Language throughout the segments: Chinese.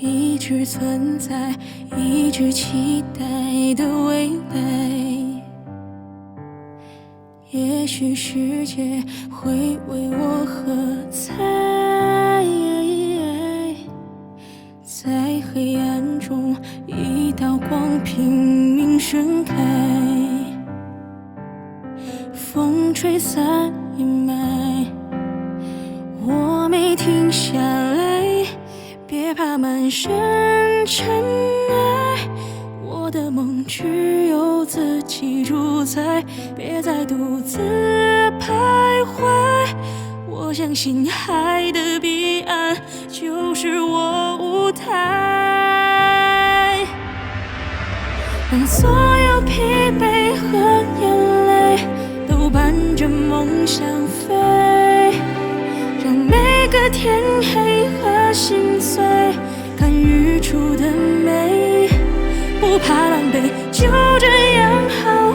一直存在，一直期待的未来。也许世界会为我喝彩，在黑暗中，一道光拼命盛开，风吹散阴霾，我没停下，满身尘埃。我的梦只有自己主宰，别再独自徘徊。我相信海的彼岸就是我舞台，让所有疲惫和眼泪都伴着梦想飞，让每个天黑和心碎日出的美。不怕狼狈，就这样好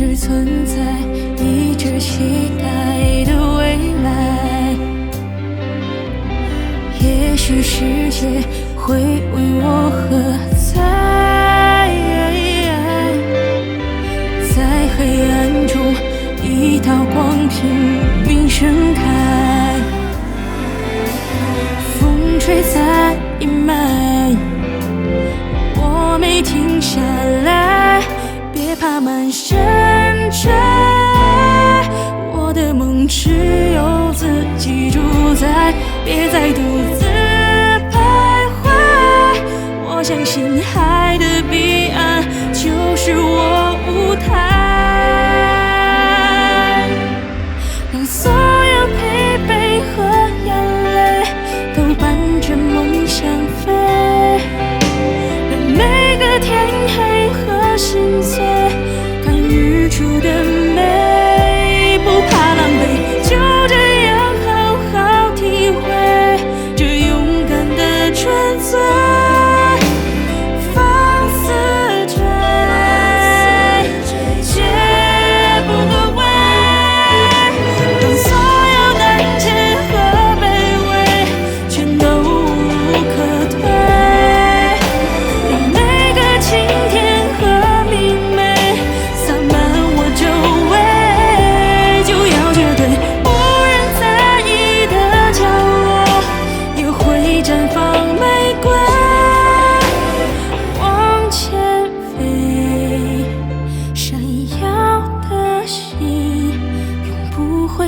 直存在，一直期待的未来。也许世界会为我喝彩，在黑暗中，一道光拼命盛开，风吹散阴霾，我没停下来。别怕满身只有自己主宰，别再独自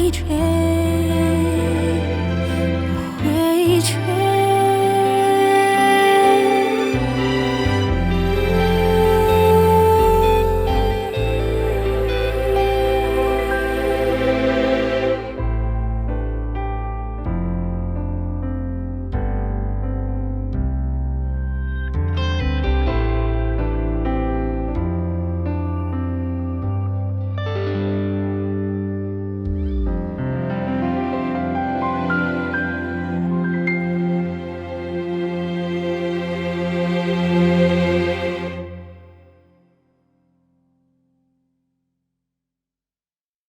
一吹不会吹